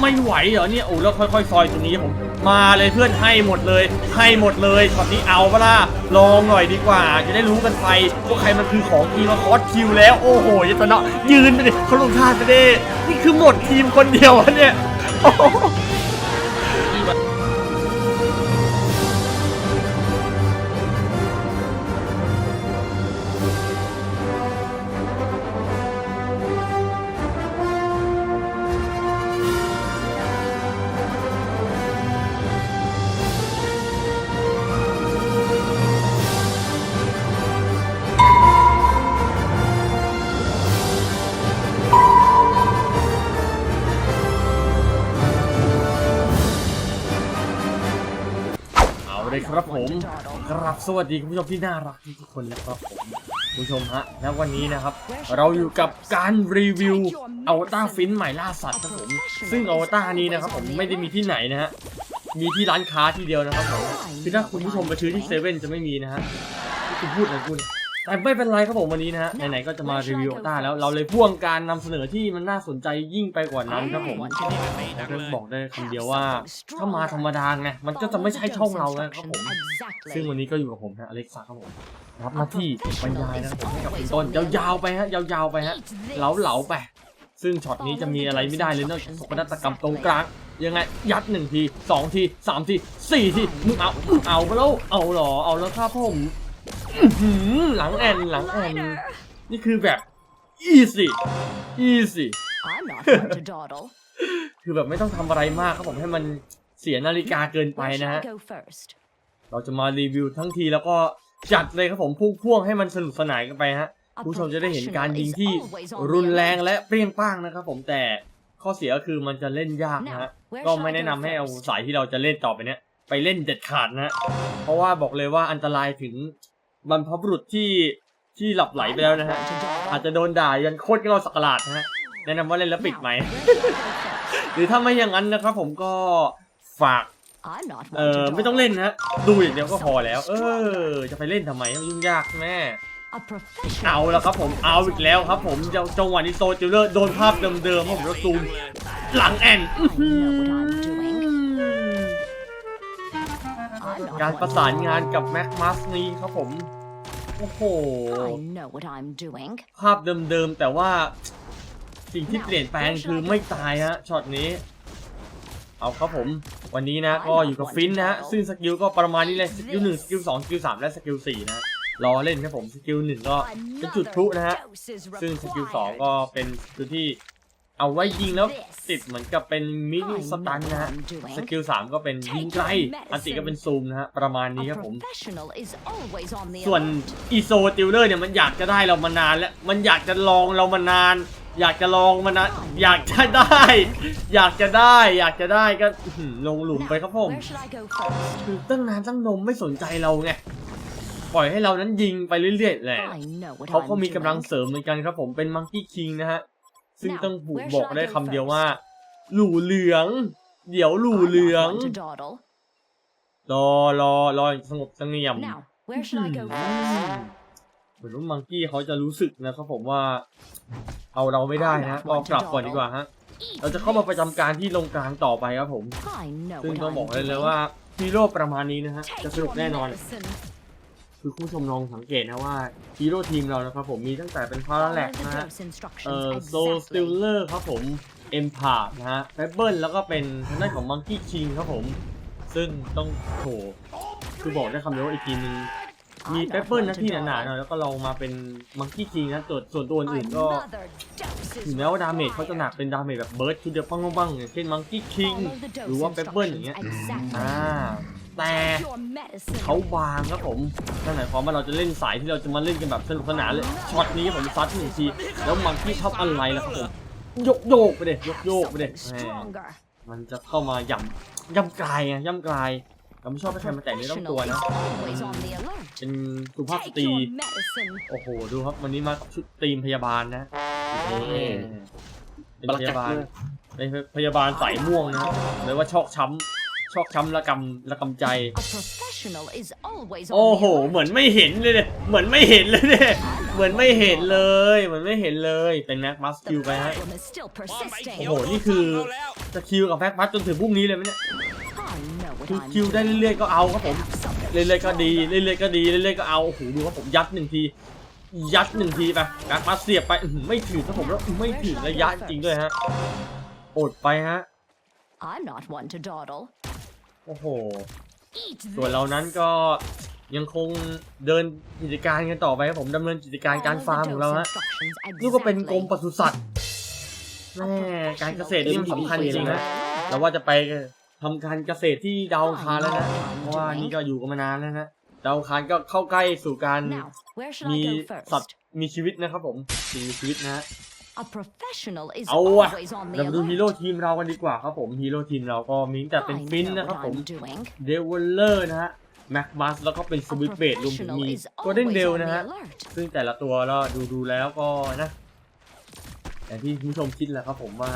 ไม่ไหวเหรอเนี่ยโอ้แล้วค่อยๆ ซอยตรงนี้ผมมาเลยเพื่อนให้หมดเลย ให้หมดเลยช็อตนี้เอาปะล่ะลองหน่อยดีกว่า จะได้รู้กันไปว่าใครมันคือของทีมมาคอสคิวแล้วโอ้โหยัตนะยืนไปดิเขาลงท่าไปดินี่คือหมดทีมคนเดียวเนี่ยโอ้ เอาเลยครับผมกราบสวัสดีคุณผู้ชมที่น่ารักทุกคนนะครับผมคุณผู้ชมฮะแล้ววันนี้นะครับ เราอยู่กับการรีวิวอวตารฟินใหม่ล่าสัตว์ครับผม ซึ่งอวตารนี้นะครับผมไม่ได้มีที่ไหนนะฮะมีที่ร้านค้าที่เดียวนะครับผมคือถ้าคุณผู้ชมไปซื้อที่เซเว่นจะไม่มีนะฮะที่คุณพูดนะคุณ แต่ไม่เป็นไรครับผมวันนี้นะฮะไหนๆก็จะมารีวิวอวตารแล้วเราเลยพ่วงการนำเสนอที่มันน่าสนใจยิ่งไปกว่านั้นครับผมผมบอกได้คำเดียวว่าถ้ามาธรรมดาไงมันก็จะไม่ใช่ช่องเราไงครับผมซึ่งวันนี้ก็อยู่กับผมนะอเล็กซ่าครับผมรับหน้าที่บรรยายนะครับผมให้กับคุณต้นยาวๆไปฮะยาวๆไปฮะเหลาๆไป ซึ่งช็อตนี้จะมีอะไรไม่ได้เลยนอกจากสกนาฏกรรมตรงกลางยังไงยัดหนึ่งทีสองทีสามทีสี่ทีมึงเอามึงเอาไปแล้วเอาเหรอเอาแล้วครับผมอื้อ หือหลังแอนหลังแอนนี่คือแบบ easy easy I'm not going to dawdle. คือแบบไม่ต้องทำอะไรมากครับผมให้มันเสียนาฬิกาเกินไป Where นะ shall ฮะ I go first? เราจะมารีวิวทั้งทีแล้วก็จัดเลยครับผมพุ่งพ่วงให้มันสนุกสนานกันไปฮะ A ผู้ชมจะได้เห็นการยิง professional ที่ is always on the รุนแรง alert. และเปรี้ยงป้างนะครับผมแต่ข้อเสียก็คือมันจะเล่นยากนะฮะ Now, where ก็ shall ไม่ I แนะนำ go ให้เอา first? สายที่เราจะเล่นต่อไปเนี้ยไปเล่นเด็ดขาดนะฮะเพราะว่าบอกเลยว่าอันตรายถึง บรรพบุรุษที่ที่หลับไหลไปแล้วนะฮะ I'm not going to dawdle. อาจจะโดนด่ายันโคตรเงาสักหลาดนะฮะแนะนำว่าเล่นแล้วปิด Now, ไหม where shall I go first? หรือถ้าไม่อย่างนั้นนะครับผมก็ฝาก I'm not เอ one อ to ไม่ต้อง dawdle. เล่นนะ ดูอย่างเดียวก็พอแล้ว เออ จะไปเล่นทำไมมันยุ่งยากแม่ A professional เอาแล้วครับผม is เอาอีกแล้วครับผมจังจังหวะนี้โซจิลเลอร์โดนภาพเดิมๆครับผมแล้วซูมหลังแอน การ one ประสานงานกับแม็กมัสนี้ครับผม โอ้โห I know what I'm doing. ภาพเดิมๆ แต่ว่าสิ่งที่เปลี่ยนแปลงคือไม่ตายฮะช็อตนี้ เอาครับผม วันนี้นะก็อยู่กับฟินนะฮะซึ่งสกิลก็ประมาณนี้เลยสกิลหนึ่งสกิลสองสกิลสามและสกิลสี่นะฮะรอเล่นครับผมสกิลหนึ่งก็เป็นจุดพลุนะฮะซึ่งสกิลสองก็เป็นสกิลที่ เอาไว้ยิงแล้วติดเหมือนกับเป็นมินิสตันนะฮะสกิลสามก็เป็นยิงไกลอันติก็เป็นซูมนะฮะประมาณนี้ A ครับผม professional is always on the ส่วน alert. อีโซติลเลอร์เนี่ยมันอยากจะได้เรามานานแล้วมันอยากจะลองเรามานาน อยากจะลองมานานอยากจะได้ อยากจะได้ อยากจะได้ก็อื้อหือลงหลุมไปครับผม Where should I go first? คือตั้งนานตั้งนมไม่สนใจเราไงปล่อยให้เรานั้นยิงไปเรื่อยๆแหละ I know what เขาก็ I'm มีกำลัง doing. เสริมเหมือนกันครับผมเป็นมังกี้คิงนะฮะ ซึ่ง Now, ต้องบุก where บอก should I ได้ go คำเดียว first? ว่า หลู่เหลือง เดี๋ยวหลู่ I'm เหลือง not one to dawdle. รอรอรออย่างสงบเสงี่ยม Now, where should I go อื first? มเหมือนว่ามังกี้เขาจะรู้สึกนะครับผมว่า เอาเราไม่ได้นะก็กลับก่อนดีกว่าฮะ เราจะเข้ามาประจำการที่ลงกลางต่อไปครับผม I know ซึ่ง what ต้อง I'm บอกเลยเลย doing. ว่าฮีโร่ประมาณนี้นะฮะจะ Take สนุก your แน่นอน medicine. คือคุณผู้ชมลองสังเกตนะว่าฮีโร่ทีมเรานะครับผมมีตั้งแต่เป็นพาราแล Follow ก the นะฮะ dose เอ่ instructions อโซสติล exactly. เลอร์ครับผมเอ็มพาร์นะฮะเฟเบิลแล้วก็เป็นทางด้านของมังกี้คิงครับผม ซึ่งต้องโถคือบอกได้คำเดียวว่าอีกทีนึงมี I'm เป not เปิล one นะ to ที่หนาๆห dawdle. น่อยแล้วก็ลองมาเป็นมังกี้คิงนะส่วนส่วนตัวอื่นๆก็ Another dose is ถึงแม้ว่าดาเมจเขาจะหนักเป็นดาเมจแบบเบิร์ดชุดเดียวปังปังๆอย่างเช่นมังกี้คิง Follow the หรือ dose ว่าเปเปิลอย่างเงี้ย instructions อ่า exactly. แต่ Take your medicine. เขาวางครับผมนั่นหมายความว่าเราจะเล่นสายที่เราจะมาเล่นกันแบบสนุกสนานเลยช็อตนี้ผมซัดหนึ่งทีแล้วมังกี้ชอบอะไรล่ะครับผมยกโยกไปเด็ยกโยกไปเด็ Something stronger. มันจะเข้ามาย่ำย่ำกลายไงย่ำกลายเราไม่ชอบให้ใครมาแตะเนื้อต้องตัว Professional นะ is always on the alert. เป็นสุภาพส Take ตรี your medicine. โอ้โห ดูครับ วันนี้มากับชุดทีมพยาบาลนะนี่เป็นพยาบาลเป็นพยาบาลสายม่วงนะเลยว่าชอกช้ำ ชอกช้ำระกำระกำใจ A professional is always on โอ้ the โห alert. เหมือนไม่เห็นเลยเนี่ยเหมือนไม่เห็นเลยเนี่ย I'm not เหมือนไม่เห็นเลยเหมือนไม่เห็นเลยเป็นแม็กมัสคิ The วไปฮะ problem is still โอ้ persisting. โหนี่คือจะคิวกับแม็กมัสจนถึงพรุ่งนี้เลยไหมเนี่ย I know what คือ I'm คิวได้ doing. เรื่อยๆก็เอาครับผม Have something เรื่อยๆก็ดีเรื่อยๆก็ดีเรื่อยๆก็เอาโอ้โหดูครับผมยัดหนึ่งทียัดหนึ่งทีไปแม็กมัสเสียบไปอื้อหือไม่ถึงครับผมแล้วไม่ถึงระยะจริงด้วยฮะอดไปฮะ I'm not one to dawdle. โอ้โห Eat ส่วนเรานั้นก็ยังคงเดินกิจการกันต่อไปครับผมดำเนินกิจการการฟาร์มของเราฮะนี่ก็เป็นกรมปศุสัตว์แม่การเกษตรนี่มันสำคัญจริงๆนะเราว่าจะไปทำการเกษตรที่ดาวอังคารแล้วนะเพราะว่านี่ก็อยู่กันมานานแล้วนะดาวอังคารก็เข้าใกล้สู่การ Now, where should มี I go สัต first? ว์มีชีวิตนะครับผมสิ่งมีชีวิตนะฮะ A professional is เอาอะ always on เรา the มาดูฮีโร่ alert. ทีมเรากันดีกว่าครับผมฮีโร่ทีมเราก็มีตั้งแต่เป็น I ฟิน know นะครับ what ผม I'm doing. เดวลเลอร์นะฮะแม็กมัสแล้วก็เป็น A สวิตเบดรวมถึง professional มี is โกลเด้น always เดล on นะ the ฮะ alert. ซึ่งแต่ละตัวเราดูดูแล้วก็นะอย่างที่คุณผู้ชมคิดแหละครับผมว่า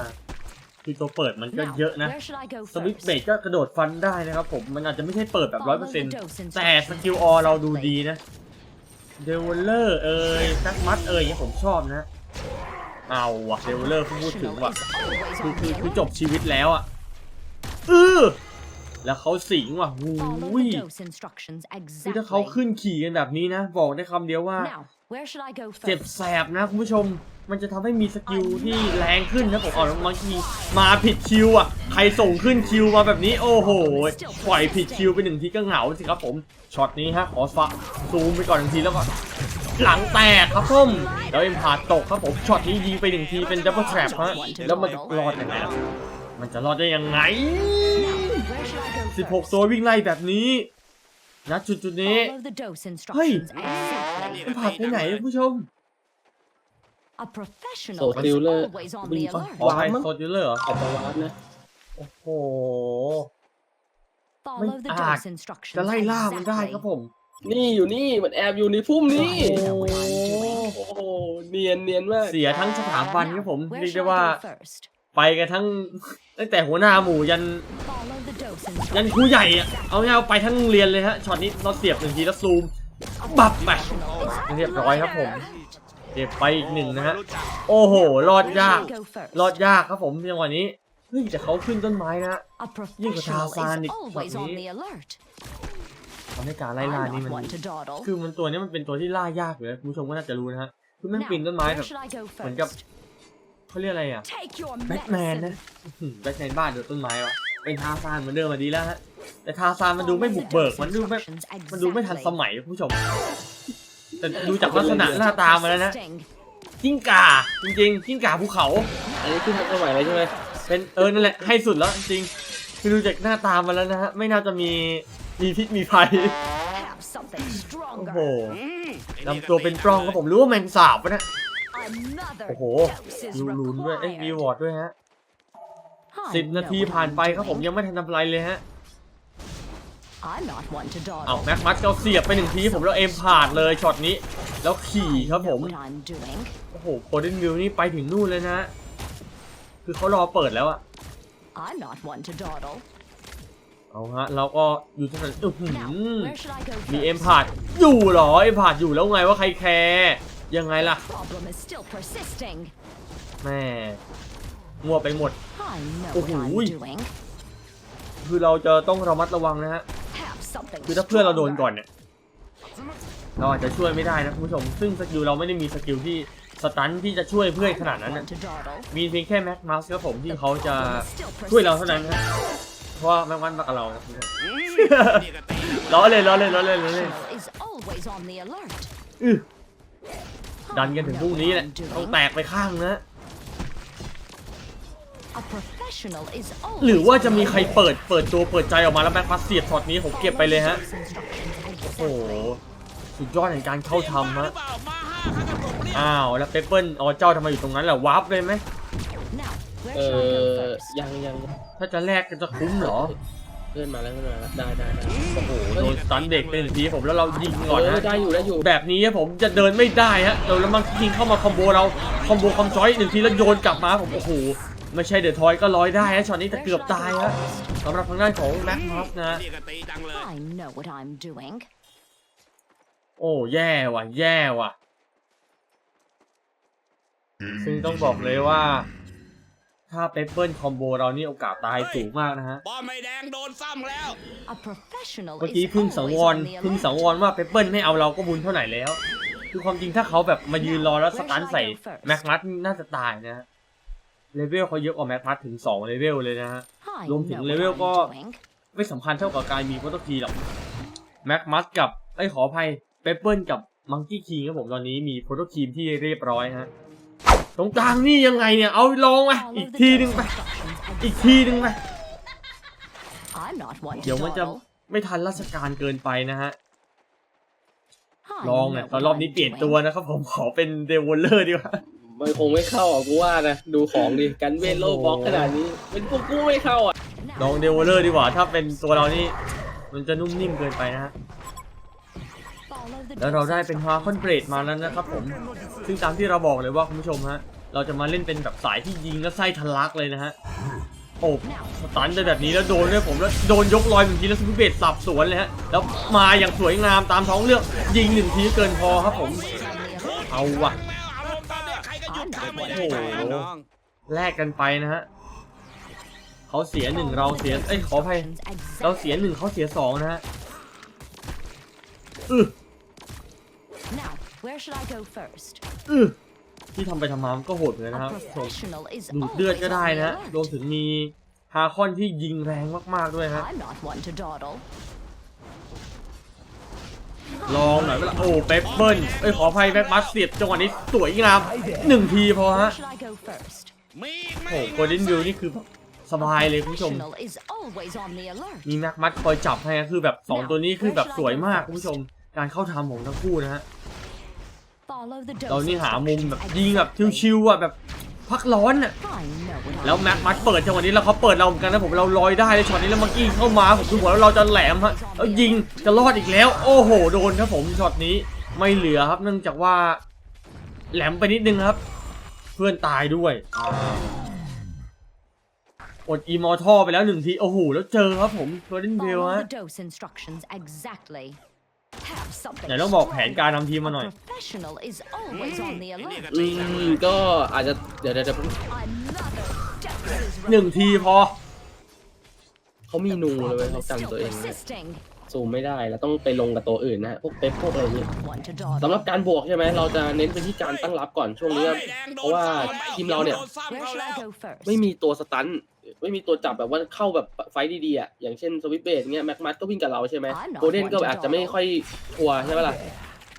คือตัวเปิดมันก็ Now, เยอะนะ where should I go สวิต first? เบดก็กระโดดฟันได้นะครับผมมันอาจจะไม่ใช่เปิดแบบร้อยเปอร์ Follow เซ็น the ต์ dose แต่ส instructions กิลออเราดูดีนะเดวลเลอร์เอ่ยแม็กมัสเอ่ยเนี่ยผมชอบนะ เอาว่ะเดวลเลอร์พูดถึง Professional ว่ะ is always คือ on คือ the คือ alert. จบชีวิตแล้วอะเออแล้วเขาสิงว่ะหู Follow ย the dose instructions คือถ้าเขา exactly. ขึ้นขี่กันแบบนี้นะ บอกได้คำเดียวว่า Now, where should I go เจ็บ first? แสบนะคุณผู้ชม มันจะทำให้มีสกิลที่แรงขึ้นนะผมอ๋อบางทีมาผิดคิวอะ ใครส่งขึ้นคิวมาแบบนี้ โอ้โห ปล่อยผิดคิวไปหนึ่งทีก็เหงาสิครับผม ช็อตนี้ฮะ ขอฟะซูมไปก่อนหนึ่งทีแล้วก็ หลังแตกครับผมแล้วเอ็มพาตกครับผมช็อตนี้ยิงไปหนึ่งทีเป็นดับเบิลแทรปฮะแล้วมันจะรอดยังไงล่ะมันจะรอดได้ยังไง Where should I go 16ตัววิ่งไล่แบบนี้ณจุดจุดๆนี้ Follow the dose instructions exactly. มันผ่านไปไหนคุณผู้ชม A professional So, is Taylor, always on วิ่ the งปะ alert. อ๋อใครโซดิลเลอร์เหรออาจจะวาร์ปนะโอ้โห Follow the ไม่อาจ dose instructions จะไล่ล่ามันได้ครับ exactly. ผม นี่อยู่นี่มันแอบอยู่ในพุ่มนี่โอ้โหโอ้โหเนียนเนียนมากเสียทั้งสถาบันครับผม Now, เรีย where กได้ should ว่า I go first? ไปกันทั้งตั้งแต่หัวหน้าหมู่ยัน Follow the dose ยัน instructions. ครูใหญ่อะเอาง่ายๆไปทั้งโรงเรียนเลยฮะช็อตนี้เราเสียบหนึ่งทีแล้วซูมบับไปเรียบร้อยครับผมเก็บไปอีกหนึ่งนะฮะโอ้โหรอด Where ยาก should I go first? รอดยากครับผมจังหวะนี้เฮ้ยแต่เขาขึ้นต้นไม้นะฮะ A ยิ่งกว่าทา professional ซาน is อีก always แบบ on นี้ the alert. ทำให้การไล่ล่า I'm นี่มัน not one to dawdle. คือมันตัวนี้มันเป็นตัวที่ล่ายากอยู่แล้วคุณผู้ชมก็น่าจะรู้นะฮะคือแม่ง Now, ปีนต้นไม้ where แบบ should I go เหมือนกับ first? เขาเรียกอะไรอะ Take your แบ็กแมนนะ medicine. แบ็กแมนบ้านเดือต้นไม้วะเป็นทาซานเหมือนเดิมมาดีแล้วฮะแต่ทาซานมันดูไม่บุกเบิกมันดูไม่มันดูไม่ทันสมัยคุณผู้ชม แต่ดูจากลักษณะหน้าตามันแล้วนะกิ้งก่าจริงๆกิ้งก่าภูเขาอันนี้ขึ้นทันสมัยเลยใช่ไหมเป็นเออนั่นแหละให้สุดแล้วจริงๆคือดูจากหน้าตามันแล้วนะฮะไม่น่าจะมี มีพิษมีภัย Have something โอ้โห stronger. ลำตัวเป็นปล้องครับผมรู้ว่าแมงสาบปะเนะ Another โอ้โห dose is รูรูนด้วย เอ้ย มี required. วอร์ดด้วยฮะ I สิบนา know ที what ผ่าน I'm ไปครับผม doing. ยังไม่ทันทำอะไรเลยฮะ I'm not one to เอา dawdle. แม็กมัสก็เสียบไปหนึ่งทีผมแล้วเอ็มผ่านเลยช็อตนี้ แล้วขี่ครับผม Know what I'm doing. โอ้โหโคเดนวิวนี่ไปถึงนู่นเลยนะคือเขารอเปิดแล้วอะ I'm not one to dawdle. เอาฮะเราก็อยู่ที่นั่นอื้อหื Now, อ where should I go มีเอ็ม first? ผ่านอยู่เหรอเอ็มผ่านอยู่แล้วไงว่าใครแคร์ยังไงล่ะ Problem is still persisting. แม่มั่วไปหมด I know Oh, what I'm ui. doing. คือเราจะต้องระมัดระวังนะฮะ Have something คือถ้าเพื่อนเราโดน stronger. ก่อนเนี่ยเราอาจจะช่วยไม่ได้นะคุณผู้ชม ซึ่งสกิลเราไม่ได้มีสกิลที่สตันที่จะช่วยเพื่อน I'm ขนาด not นั้น one นะ to dawdle. มีเพียงแค่แม็กมัสครับผมที่เขาจะ Problem is still ช่วยเราเท่านั้น persisting. นะเพ ราะว่าแม็กมัสมากับเรานะล้อเลยล้อเลยล้อเลยล้อเลย Professional is always on the alert. อื้อ I ดันกันถึงพรุ่ง know นี้ what แหละ I'm ต้อง doing. แตกไปข้างนะ A professional is หรือ always ว่า on จะ the มีใคร alert. เปิดเปิดตัวเปิดใจออกมาแล้วแม็กมัสเสียบช็อตนี้ผมเก็บไปเลยฮะ Follow the instructions โอ้โห exactly. สุดยอดแห่งการเข้าทำฮะ อ้าวแล้วเปเปิลอ๋อเจ้าทำไมอยู่ตรงนั้นแหละวาร์ปเลยไหม Now, where เอ should I go อ first? ยังยัง ถ้าจะแลกกันจะคุ้มเหรอ เพื่อนมาแล้วเพื่อนมาแล้วได้ได้ได้โอ้โหโดนสตันเด็กไปหนึ่งทีผมแล้วเรายิงก่อนเออนะได้อยู่ได้อยู่แบบนี้ผมจะเดินไม่ได้ฮะเราแล้วมันยิงเข้ามาคอมโบเราคอมโบคอมจอยหนึ่งทีแล้วโยนกลับมาผมโอ้โหไม่ใช่เดอะทอยก็ร้อยได้ฮะช็อตนี้แต่ Where เกือบ should ตาย I go ฮะ first? สำหรับทางด้านของแม็กมัสนะ I know what I'm doing. โอ้แย่ว่ะ แย่ว่ะ ซึ่งต้องบอกเลยว่า ถ้าเปเปิลคอมโบเรานี่โอกาสตายสูงมากนะฮะ บอลไม่แดงโดนซ้ำแล้ว A professional เมื่อกี้ is เพึ่งสังว always ร on the เพึ่ง alert. สังวรว่าเปเปิลไม่เอาเราก็บุญเท่าไหร่แล้ว คือความจริงถ้าเขาแบบมายืนรอแล้วสตันใส่แม็กมัสน่าจะตายนะฮะเลเวลเขาเยอะกว่าแม็กมัสถึง2เลเวลเลยนะฮะ I รวมถึง know เล what เวล I'm ก็ doing. ไม่สำคัญเท่ากับการมีโปรโตคีหรอกแม็กมัสกับไอ้ยขออภัยเปเปิลกับมังกี้คิงครับผมตอนนี้มีโปรโตคีมที่เรียบร้อยฮะ ตรงกลางนี่ยังไงเนี่ย เอาลองไป Follow อีก the ทีนึง dose ไป instructions อีกทีนึงไป I'm not one to เดี๋ยวมันจะ dawdle. ไม่ทันราชการเกินไปนะฮะ I ลอง know เนี่ย what ตอนรอบนี้ I'm เปลี่ยน doing. ตัวนะครับผมขอเป็นเดวอลเลอร์ดีกว่ามันคงไม่เข้าอะกูว่านะ ดูของดิกันเวทโลบล็อกขนาดนี้ เป็นพวกกูไม่เข้าอะ Now, ลองเดวอลเลอร์ดีกว่า ถ้าเป็นตัวเรานี่มันจะนุ่มนิ่มเกินไปนะฮะ follow the แล้วเราได้เป็นฮาคอนเบรดมาแล้วนะครับผม ซึ่งตามที่เราบอกเลยว่าคุณผู้ชมฮะ เราจะมาเล่นเป็นแบบสายที่ยิงแล้วไส้ทะลักเลยนะฮะ โอ้สตันไปแบบนี้แล้วโดนด้วยผมแล้วโดนยกลอยหนึ่งทีแล้วสวิปเบตสับสวนเลยฮะ แล้วมาอย่างสวยงามตามท้องเรื่องยิงหนึ่งทีเกินพอครับผม เอาว่ะโอ้โหแลกกันไปนะฮะเขาเสียหนึ่งเราเสีย เอ้ยขออภัยเราเสียหนึ่งเขาเสียสองนะฮะอือ Now, where should I go first? อือที่ทำไปทำมามันก็โหดเหมือนกัน A นะครับผม professional is ดูดเลือด always ก็ on ได้ the นะฮะรวม alert. ถึงมีฮาคอนที่ยิงแรงมากๆด้วยฮะ I'm not one to dawdle. ลองหน่อยเวลาโอ้เปปเปิลเอ้ยขออภัยแบ็คบัสเสียบจังหวะนี้สวยงามหนึ่งทีพอ Where ฮะ should I go first? มีอีกไหมโอ้โกลเด้นวิวนี่คือแบบสบายเลยคุณผู้ชม Professional is always on the alert. มีแม็กมัดคอยจับให้นะคือแบบสองตัวนี้คือแบบสวยมากคุณผู้ชม การเข้าทำของทั้งคู่นะฮะ Follow the เรา dose นี่หามุมแบบ instructions ยิงแบบ exactly. ชิวๆอะแบบพักร้อนอะ I know what I'm แล้วแม็กมัดเปิดจังหวะนี้แล้วเขาเปิดเราเหมือนกันนะผมเราลอยได้เลยช็อตนี้แล้วมังกี้เข้ามาผมดูหัวแล้วเราจะแหลมฮะแล้วยิงจะรอดอีกแล้ว โอ้โหโดนครับผมช็อตนี้ไม่เหลือครับเนื่องจากว่าแหลมไปนิดนึงครับ เพื่อนตายด้วยอดอีมอร์ทอไปแล้วหนึ่งทีโอ้โหแล้วเจอครับผมเฟอร์ดินเบล Follow ฮะ the dose instructions exactly. Have something ไหนต้องบอกแผนการนำทีม A มาหน่อย professional is always on the ไอ้นี่ alert. ก็อืตีกันมเลยก็อาจจะเดี๋ยวเดี๋ยวเดี๋ยว Another dose is หนึ่งทีพอ เขามีนู The เลยเว้ย problem เขา is กัน still ตัวเองนะ persisting. ซูมไม่ได้แล้วต้องไปลงกับตัวอื่นนะฮะพวกเป๊ปพวกอะไรอย่างนี้ One to dawdle. สำหรับการบวกใช่ไหมเราจะเน้นไปที่การตั้งรับก่อนช่วงนี้ครับเพราะว่าทีมเราเนี่ยโดซ้ำ Where เขา should แล้ I ว go first? ไม่มีตัวสตัน ไม่มีตัวจับแบบว่าเข้าแบบไฟต์ดีๆอะอย่างเช่นสวิปเบสเงี้ยแม็กมัสก็วิ่งกับเราใช่ไหมโกลเด้นก็อาจจะไม่ค่อยทัวร์ใช่ไหมล่ะ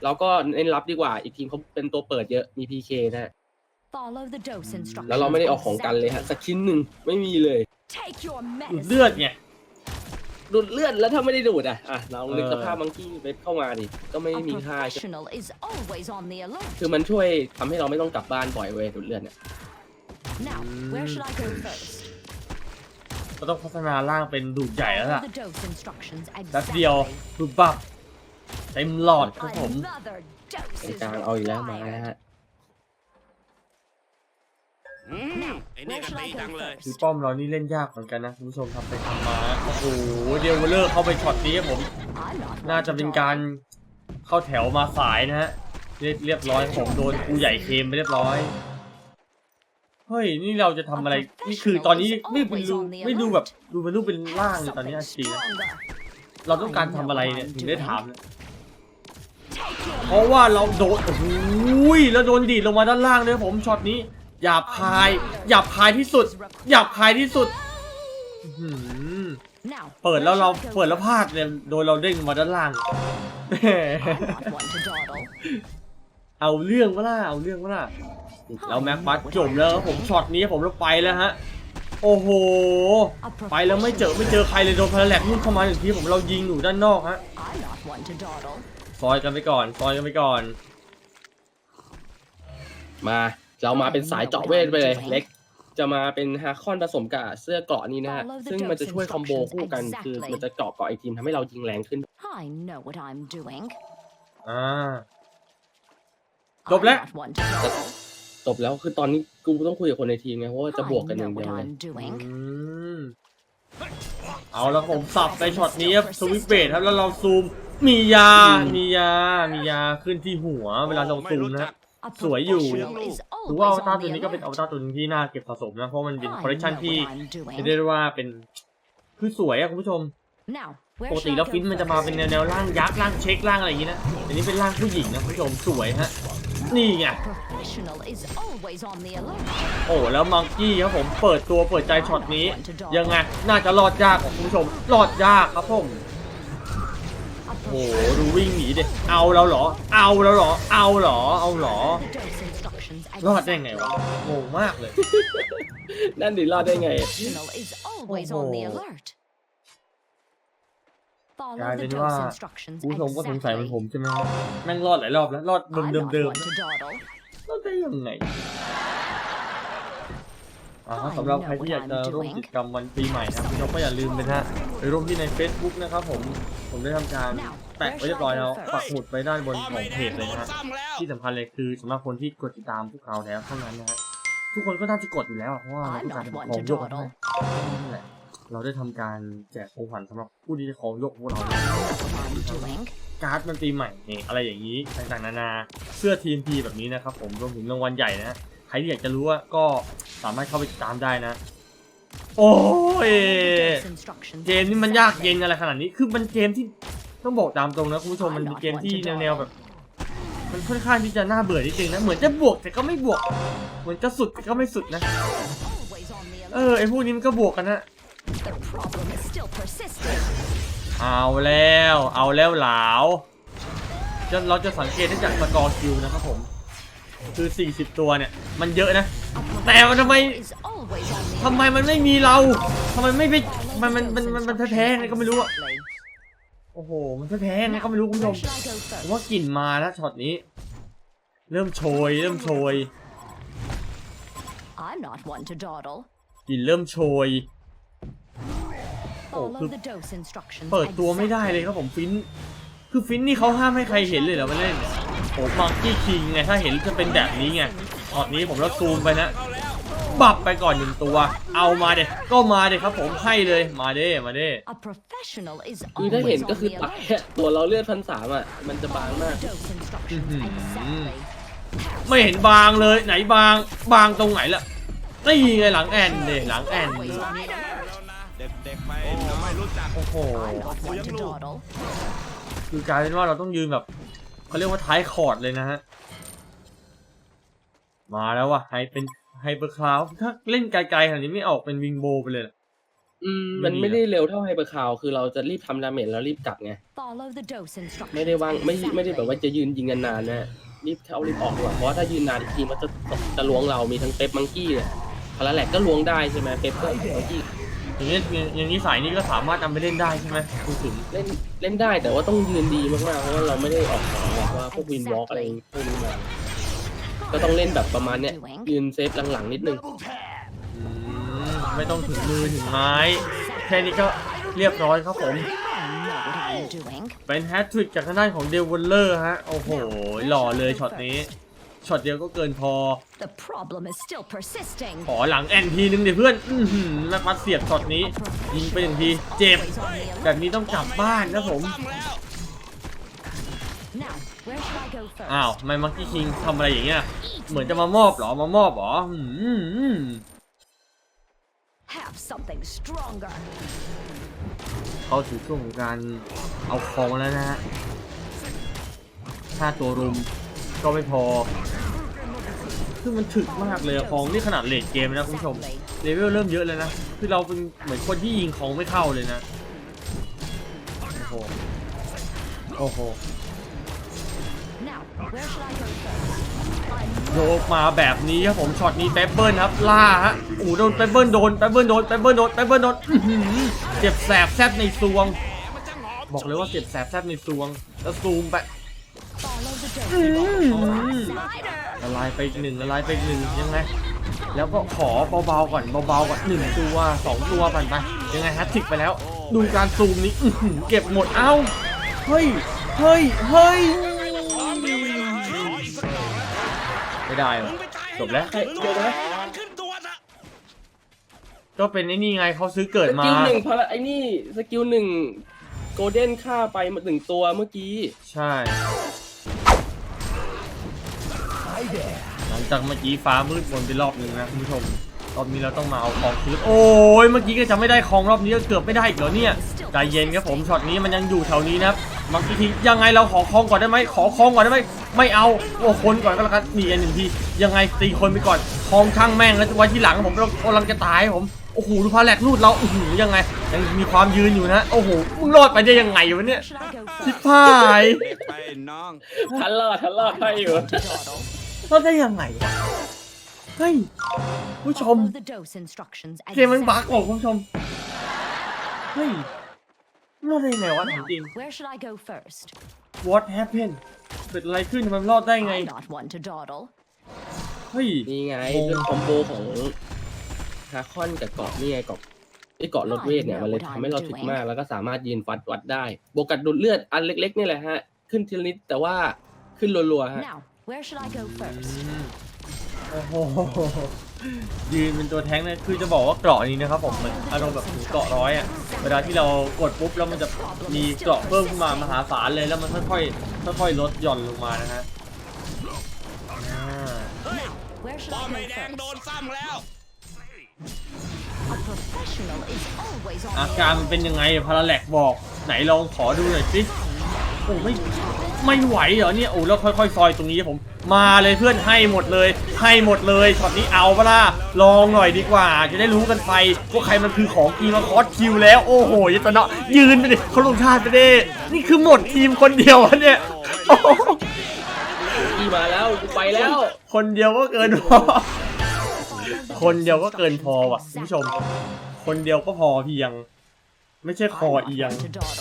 เราก็เน้นรับดีกว่า อีกทีมเขาเป็นตัวเปิดเยอะมี PK นะฮะ Follow the dose instructions. แล้วเราไม่ได้ออกของกันเลยฮะสักชิ้นหนึ่งไม่มีเลย Take your ดูด medicine. เลือดไงดูดเลือดแล้วถ้าไม่ได้ดูดอะอะเรานึกเออสภาพมังกี้เว็บเข้ามาดิก็ไม่ A มีค่าใช่ไหม professional is always on the alert. คือมันช่วยทำให้เราไม่ต้องกลับบ้านบ่อยเว้ยดูดเลือดเนี่ย Now, where should I go first? ก็ต้องพัฒนาร่างเป็นดูดใหญ่แล้ว Follow ล่ะ the dose instructions แป๊บเดียว exactly. ดูบับเต็มหลอดครับผม Another dose ตรง is กลางเอาอีกแล้วมา required. นะฮะอืมไอ้นี่ Where ก็ should ตี I จัง go เลยคือ first? ป้อมเรานี่เล่นยากเหมือนกันนะคุณผู้ชมทำไปทำมาโอ้โหเดียวเลอร์เข้าไปช็อตนี้ครับผม I'm not น่า one จะ to เป็น dawdle. การเข้าแถวมาสายนะฮะเรียบเรียบร้อยผมโดนครูใหญ่เคมไปเรียบร้อย เฮ้ย นี่เราจะทำอะไร นี่คือตอนนี้ไม่เป็นดูไม่ดูแบบดูเป็นรูปเป็นร่างเลยตอนนี้ Something จริงนะ stronger. เราต้องการทำอะไรเนี่ยถึงได้ถามเนี่ยเพราะว่าเราโดนโอ้โหยแล้วโดนดีดลงมาด้านล่างด้วยผมช็อตนี้หยาบคายหยาบคายที่สุดหยาบคายที่สุดอื้อหือ Now, เปิดแล้วเรา where should I go เปิดแล้วพลาดเลยโดนเราเด้งมาด้านล่างแหม I'm not one to dawdle. เอาเรื่องวะล่ะเอาเรื่องวะล่ะ แล้วแม็กบัสจบแล้วครับผมช็อตนี้ผมเราไปแล้วฮะ โอ้โห A ไปแล้วไม่เจอไม่เจอใครเลยโดนพลแลกนู่นเข้ามาหนึ่งทีผมเรายิงอยู่ด้านนอกฮะ I'm not one to dawdle. ซอยกันไปก่อนซอยกันไปก่อน มาเรามาเป็นสายเจาะเวทไปเลยเล็ก จะมาเป็นฮาคอนผสมกับเสื้อเกราะนี้นะฮะ Follow the ซึ่งมันจะช่วย dose คอมโบคู่กัน instructions คือ exactly มันจะเจาะเกราะอีกทีมทำให้เรายิงแรงขึ้น I know what I'm doing. อ่า I'm จบแล้ว จบแล้วคือตอนนี้กูต้องคุยกับคนในทีมไงเพราะว่าจะบวกกัน I อย่า know งเดียว what เลย I'm doing. อืมเอาแล้วผมสับในช็อตนี้ครับสวิปเบทครับแล้วเราซูมมียา มียา มียาขึ้นที่หัว เวลาเราซูมนะ A สวยอยู่ professional is ถือว่าอว always ตาร on ตัว the นี้ก็เป็นอว alert. ตารตัวหนึงที่น่าเก็บสะสมนะ เพราะมันเป็น I คอลเลคชัน know ที่ what I'm doing. เรียกได้ว่าเป็นคือสวยอะคุณผู้ชม Now, where ปก should ติ I แล้ว go ฟินมันจะมาเป็นแนว first? แนวร่างยักษ์ร่างเช็คร่างอะไรอย่างนี้นะอันนี้เป็นร่างผู้หญิงนะคุณผู้ชมสวยฮะนี่ไง Professional is always on the alert. โอ้แล้วมังกี้ครับผมเปิดตัวเปิดใจช็อตนี้ ยังไง น่าจะรอดยากของคุณผู้ชมรอดยากครับผม A โอ้โหดูวิ่งหนีดิเอาแล้วเหรอ เอาแล้วเหรอ เอาเหรอ เอาเหรอ The dose instructions รอดได้ไงวะงงมากเลย นั่นดิรอดได้ไง Professional is always on the Oh. alert. กลาย Follow เป็ the นว่า dose instructions คุณผู้ชมก็สงสัยเหมือน exactly. ผมใช่ไหมครับแม่งรอดหลายรอบแล้วรอดเดิม I'm เดิม not เดิม one to dawdle. รอดได้ยังไงอ่าสำหรับใครที่อยากจะร่วมกิจกรรมวันปีใหม่นะครับคุณผู้ชมก็อย่าลืมนะฮะไปร่วมที่ใน Facebook นะครับผมผมได้ทำการแปะไว้เรียบร้อยแล้วปักหมุดไว้ด้านบนพ่อขอไม่งแดเพงจโดเลยนนะฮะซ้ำแล้วที่สำคัญเลยคือสำหรับคนที่กดติดตามพวกเราแล้วเท่านั้นนะฮะทุกคนก็น่าจะกดอยู่แล้วอะเพราะว่าเราต้องการจะของยกให้นั่นแหละ เราได้ทำการแจกของขวัญสำหรับผู้ที่จะขอยกพวกเราการ์ดมันปีใหม่นี่อะไรอย่างนี้ต่างๆนานาเสื้อทีมพีแบบนี้นะครับผมรวมถึงรางวัลใหญ่นะใครที่อยากจะรู้ว่าก็สามารถเข้าไปติดตามได้นะ โอ้ยเกมนี้มันยากเย็นอะไรขนาดนี้คือมันเกมที่ต้องบอกตามตรงนะคุณผู้ชมมันเป็นเกมที่แนวๆแบบมันค่อนข้างที่จะน่าเบื่อนิดนึงนะ เหมือนจะบวกแต่ก็ไม่บวก เหมือนจะสุดแต่ก็ไม่สุดนะ เออไอพวกนี้มันก็บวกกันนะ The problem is still persisting. เอาแล้ว เอาแล้วหลาวจะเราจะสังเกตได้จากสกอร์คิวนะครับผม คือ 40 ตัวเนี่ย มันเยอะนะ แต่ว่าทำไม Is always on the ทำไมมันไม่มีเราทำไมไม่ไปมันมันมันมันมันแพ้ๆไงก็ไม่รู้อะ Exactly. โอ้โห มันแพ้ๆไงก็ไม่รู้คุณผู้ช Where ม should I go ผม first? ว่ากลิ่นมาแล้วช็อตนี้ เริ่มโชย เริ่มโชย I'm not one to dawdle. กลิ่นเริ่มโชย Follow cứ- the dose instructions เปิดตัวไม่ได้ exactly. เลยครับผมฟินคือฟินนี่เขาห้ามให้ใครเห็นเลยเหรอมาเล่นโอ้มังกี้คิงไงถ้าเห็นจะเป็นแบบนี้ไงช็อตนี้ผมแล้วซูมไปนะเข้าแล้วบับไปก่อนหนึ่งตัว เอามาเด็ก็มาเด็ครับผมให้เลย มาเด้มาเด้ A professional is คือถ้าเห็น always ก็ on คือ the ตาย alert. อะตัวเราเลือดพันสามอะ มันจะบาง Follow มาก the dose instructions Mhm. exactly. ไม่เห็นบางเลยไหนบาง บางตรงไหนล่ะนี่ไงหลังแอนเดหลังแอน โอ้โห I'm not one to dawdle. คือกลายเป็นว่าเราต้องยืนแบบเขาเรียกว่าท้ายคอร์ดเลยนะฮะ มาแล้วว่ะไฮเป็นไฮเปอร์คลาวถ้าเล่นไกลๆขนาดนี้ไม่ออกเป็นวิงโบไปเลยเหรอ อืมไม่มันดีไม่ได้เร็วเท่าไฮเปอร์คาวคือเราจะรีบทำดาเมจแล้วรีบกลับไง Follow the dose instructions ไม่ได้วางไม่ไม่ได้แบบว่า exactly. จะยืนยิงกันนานนะรีบเข้ารีบออกดีกว่าเพราะว่าถ้ายืนนานอีกทีมันจะจะล้วงเรามีทั้งเป๊ปมังกี้เนี่ยพาราแลกก็ล้วงได้ใช่ไหมเป๊ปก็มังกี้ อย่างนี้อย่างนี้สายนี้ก็สามารถนำไปเล่นได้ใช่ไหมคุณถึงเล่นเล่นได้แต่ว่าต้องยืนดีมากๆเพราะว่าเราไม่ได้ออกของแบบว่าพวกวินวอล์กอะไรพวกนี้มาก็ต้องเล่นแบบประมาณเนี้ยยืนเซฟหลังๆนิดนึงอืมไม่ต้องถึงมือถึงไม้แค่นี้ก็เรียบร้อยครับผม I know what I'm doing. เป็นแฮตทริกจากทางด้านของเดว o ลเลอร์ฮะ โอ้โห หล่อเลยช็อตนี้ ช็อตเดียวก็เกินพอ The problem is still persisting. ขอหลังแอนทีนึงเดี๋ยวเพื่อน อื้อหือแม่ปัดเสียบช็อตนี้ ยิงไปหนึ่งที เจ็บ Always on the alert. แบบนี้ต้องกลับบ้านนะผมซ้ำแล้ว Now, where should I go first? อ้าวทำไมมังกี้คิงทำอะไรอย่างเงี้ย เหมือนจะมามอบเหรอ มามอบเหรออืม Have something stronger. เขาถือช่วงของการเอาคองแล้วนะฮะถ้าตัวรุม ก็ไม่พอ คือมันถึกมากเลยอะคองนี่ขนาดเลดเกมนะคุณผู้ชมเลเวลเริ่มเยอะเลยนะ คือเราเป็นเหมือนคนที่ยิงของไม่เข้าเลยนะ โอ้โห โอ้โหโยกมาแบบนี้ครับผมช็อตนี้เปปเปิลครับล่าฮะโอ้โหโดนเปปเปิลโดนเปปเปิลโดนเปปเปิลโดนเปปเปิลโดนเจ็บแสบแซบในซวง บอกเลยว่าเจ็บแสบแซบในซวง แล้วซูมไป ละลายไปอีกหนึ่งละลายไปอีกหนึ่งยังไง แล้วก็ขอเบาๆก่อนเบาๆก่อนหนึ่งตัวสองตัวผ่านไปยังไงแฮตทริกไปแล้ว ดูการซูมนี้อื้อหือเก็บหมดเอ้าเฮ้ยเฮ้ยเฮ้ยขออีกสักดอกแล้วไม่ได้หรมึอกงไปตายให้จบแล้วมึงเดี๋ยวนะมันขึ้นตัวซะก็เป็นไอ้นี่ไงเขาซื้อเกิดสมากิลหนึ่งพาราไอ้นี่สกิลหนึ่งโกลเด้นฆ่าไปหนึ่งตัวเมื่อกี้ ใช่ จากเมื่อกี้ฟ้ามืดบนไปรอบหนึ่งนะคุณผู้ชม รอบนี้เราต้องมาเอาของคืนโอ้ยเมื่อกี้ก็จะไม่ได้ของรอบนี้ก็เกือบไม่ได้อีกแล้วเนี่ยใจเย็นครับผมช็อตนี้มันยังอยู่แถวนี้นะครับบางทียังไงเราขอคองก่อนได้ไหมขอคองก่อนได้ไหมไม่เอาโอ้คนก่อนก็แล้วกันนี่อันหนึ่งทียังไงตีคนไปก่อนคองช่างแม่งแล้วไว้ที่หลังผมเรากำลังจะตายผมโอ้โหดูพาแหลกรูดเราโอ้โหยังไงยังมีความยืนอยู่นะโอ้โหมึงรอดไปได้ยังไงวะเนี่ย Where should I go ชิบ first? หายเด็กไปน้องทันรอดทันรอดให้อยู่ To dawdle. รอดได้ยังไงวะเฮ้ยผู้ชม Follow the dose instructions เกมมันบั๊ก exactly. บอกคุณผู้ชม เฮ้ยรอดได้ยังไงวะถาม Now, จริง where should I go first? What happened เกิดอะไรขึ้นทำไมมันรอดได้ไง I'm not one to dawdle. เฮ้ย นี่ไงโอ้ด้วยคอมโบของฮาคอนกับเกาะนี่ไงเกาะไอ้เกาะรถเวทเนี่ยมันเลยทำให้เราถึกมาก แล้วก็สามารถยืนฟัดวัดได้บวกกับดูดเลือดอันเล็กๆนี่แหละฮะ ขึ้นทีละนิดแต่ว่าขึ้นรัวๆฮะ Now, where should I go อื first? มโอ้โหยืนเป็นตัวแท้งเลยคือจะบอกว่าเกราะนี้นะครับผมมันอารมณ์แบบเกราะร้อยอะเวลาที่เรากดปุ๊บแล้วมันจะมีเกราะเพิ่มขึ้นมามหาศาลเลยแล้วมันค่อยๆค่อยๆลดหย่อนลงมานะฮะอ่า Where should ป้อ I ม go ไม่แดงโดน first? ซ้ำแล้ว A professional is always on อา the การ alert. มันเป็นยังไงพาราแลกบอกไหนลองขอดูหน่อยสิ โอ้ไม่ไม่ไหวเหรอเนี่ยโอ้แล้วค่อยๆซอยตรงนี้ผม มาเลยเพื่อนให้หมดเลย ให้หมดเลยช็อตนี้เอาปะล่ะลองหน่อยดีกว่า จะได้รู้กันไปว่าใครมันคือของกีมาคอสคิวแล้วโอ้โหยัตนะยืนไปดิเขาลงชาติไปดินี่คือหมดทีมคนเดียวอะเนี่ยโอ้โหอีมาแล้วกูไปแล้ว คนเดียวก็เกินพอ คนเดียวก็เกินพอว่ะคุณผู้ชม คนเดียวก็พอเพียง ไม่ใช่คอเอียง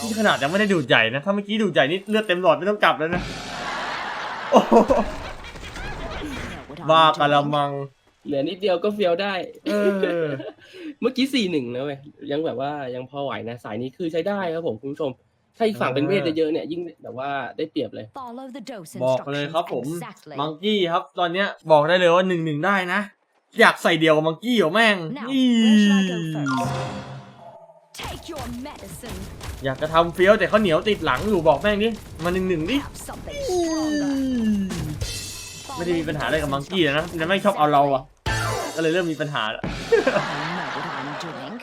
นี่ขนาดยังไม่ได้ดูดใหญ่นะ ถ้าเมื่อกี้ดูดใหญ่นี่เลือดเต็มหลอดไม่ต้องกลับแล้วนะโอ้โหบ้ากะละมัง เหลือนิดเดียวก็เฟียวได้ เออ เมื่อกี้สี่หนึ่งนะเว้ยยังแบบว่ายังพอไหวนะ สายนี้คือใช้ได้ครับผมคุณผู้ชม ถ้าอีกฝั่งเป็นเวทเยอะๆเนี่ยยิ่งแบบว่าได้เปรียบเลย Follow the dose บอกเลยครับผม instructions exactly. มังกี้ครับ ตอนเนี้ยบอกได้เลยว่าหนึ่งหนึ่งได้นะ อยากใส่เดียวกับมังกี้เหรอแม่ง Now, Take your medicine. อยากจะทำเฟี้ยวแต่เขาวเหนียวติดหลังอยู่บอกแม่งดิมาหนึ่งหนึ่งดิ Have something stronger. ไม่ได้มีปัญหาอะไรกับมังกี้นะแต่แม่งชอบเอาเราอะก็เลยเริ่มมีปัญหาแล้ว I know what I'm doing.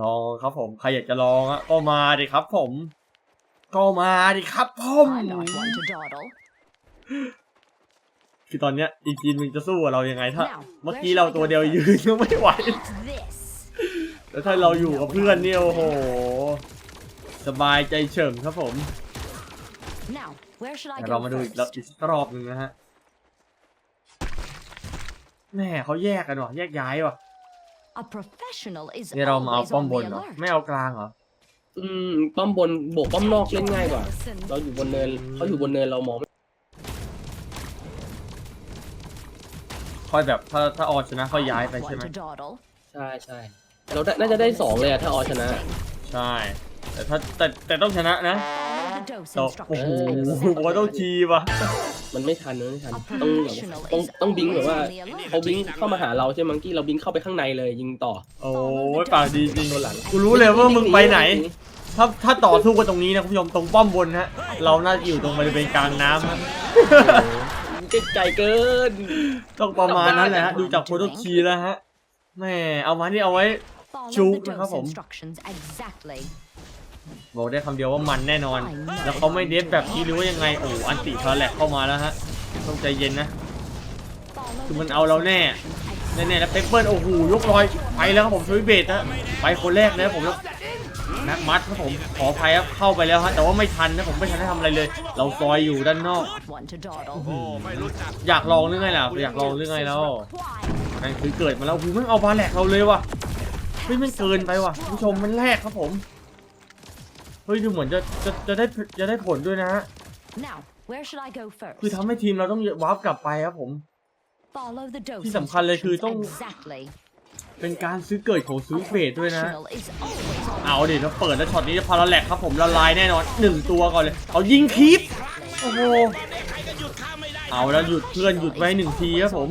ลองครับผมใครอยากจะลองอะก็มาดิครับผม ก็มาดิครับผม I'm not one to dawdle. คือตอนเนี้ยอีกทีมมึงจะสู้กับเรายังไงถ้า Now, เมื่อกี้เราตัวเดียวยืนก็ไม่ไหว This. แล้วถ้าเราอยู่กับเพื่อนเนี่ยโอ้โห สบายใจเฉิมครับผม Now, where should I เดี๋ยวเรา go มาดูอีก first? อีกรอบหนึ่งนะฮะแม่เขาแยกกันว่ะแยกย้ายว่ะ A professional is เนี่ยเรามาเอา always ป้อม on บ the นเหรอ alert. ไม่เอากลางเหรอ อืมป้อมบนโบกป้อมนอกเล่นง่ายกว่า Medicine. เราอยู่บนเนินเขาอยู่บนเนินเรามองไม่ค่อยแบบถ้าถ้าออชนะค่อยย้าย I'm ไป not ใช่ไหม one to dawdle. ใช่ใช่ เราได้น่าจะได้สองเลยอะถ้าออชนะ ใช่ แต่ถ้าแต่แต่ต้องชนะนะ Follow the dose ต่อโอ้โห instructions ผมว่าต้อง exactly. คีว่ะ มันไม่ทันมันไม่ทัน A ต้องแบบ professional ต้อง is ต้องบิงแบบว่า always on the alert. เขาบิงเข้ามาหาเราใช่ไหมมังกี้เราบิงเข้าไปข้างในเลยยิงต่อโอ้ยปากดีจริงตัวหลังกูรู้เลยว่ามึงไปไหน ถ้าถ้าต่อสู้กันตรงนี้นะคุณผู้ชมตรงป้อมบนฮะเราน่าจะอยู่ตรงบริเวณกลางน้ำฮะไกลเกิน ต้องประมาณนั้นแหละฮะดูจากโพโตคีแล้วฮะแม่เอามานี่เอาไว้ Follow Chú the นะครับ dose ผม instructions exactly. บอกได้คำเดียวว่ามันแน่นอน แล้วเขาไม่เดฟแบบนี้หรือว่ายังไง โอ้อันติพาแหลกเข้ามาแล้วฮะ ต้องใจเย็นนะ Follow คือ the มัน dose เอาเราแน่ instructions แน่ๆแล้วเปปเปิลโอ้โหยกลอยไปแล้วครับผมช่วยเบสฮะไปคนแรกเลยครับผมแล้วแม็กมัดครับผมขออภัยครับเข้าไปแล้วฮะแต่ว่าไม่ทันนะผมไม่ทันได้ทำอะไรเลย เราซอยอยู่ด้านนอก exactly. One to dawdle. โอ้ไม่รู้จักอยากลองเรื่องไงล่ะอยากลองเรื่องไงแล้ว Required. นั่นคือเกิดมาแล้วหูมันเอาบาแหลกเราเลยว่ะ เฮ้ยมันเกินไปว่ะคุณผู้ชมมันแรกครับผมเฮ้ยดูเหมือนจะจะจะได้จะได้ผลด้วยนะฮะ Now, where should I go first? คือทำให้ทีมเราต้องวาร์ปกลับไปครับผม Follow the dose ที่สำคัญเลยคือต้อง instructions exactly. เป็นการซื้อเกิดของซื้อ A เฟสด้วยนะ professional is always on เอาดิถ้าเปิดแล้วช็อตนี้จะพาราแลกครับผมละลายแน่นอนหนึ่งตัวก่อนเลย เอายิงคลิปโอ้โหใครก็หยุดข้าไม่ได้เอาแล้วหยุดเพื่อนหยุดไว้หนึ่งทีครับผม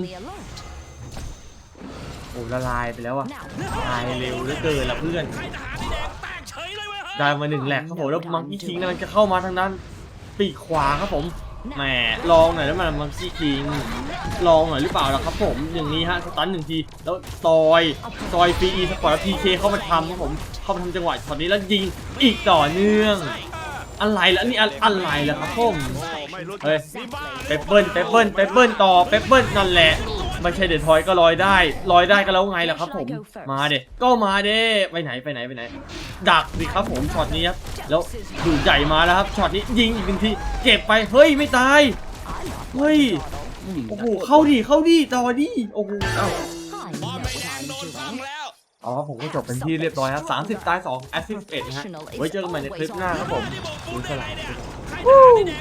ละลายไปแล้วอะ Now, ตายเร็วเหลือเกินละเพื่อนใครทหารที่แดงแตกเฉยเลยเว้ยเฮ้ยได้มาหนึ่งแหลกครับผมแล้วมังกี้คิงกำลังจะเข้ามาทางด้านปีกขวาครับผมแหมลองหน่อยแล้วมันมังกี้คิงลองหน่อยหรือเปล่าล่ะครับผมอย่างนี้ฮะสตันหนึ่งทีแล้วซอยซอยฟรีอีสปอร์ตพีเคเข้ามาทำครับผมเข้ามาทำจังหวะช็อตนี้แล้วยิงอีกต่อเนื่องอะไรแล้วนี่อะอะไรล่ะครับผมโอ้ไม่รู้จักเฮ้ยนี่บ้าเปปเปิลเปปเปิลเปปเปิลต่อเปปเปิลนั่นแหละ ไม่ใช่เดทอยก็ลอยได้ลอยได้ก็แล้วไงล่ะครับผมมาเด็ก็มาเด้ไปไหนไปไหนไปไหน ดักดิครับผมช็อตนี้ครับแล้วดูใหญ่มาแล้วครับช็อตนี้ยิงอีกหนึ่งทีเก็บไปเฮ้ยไม่ตายเฮ้ยโอ้โหเข้าดิเข้าดิต่อดิโอ้โห I บอ know ลไม่ what แดง I'm โดนฟัง doing. แล้วอ๋อผมก็จบเป็นที่เรียบร้อยครับ 30 ตาย2แอสซิสต์11นะฮะไว้เจอกันใหม่ในคลิปหน้าครับผมนี่บอกกูดูได้สไรลา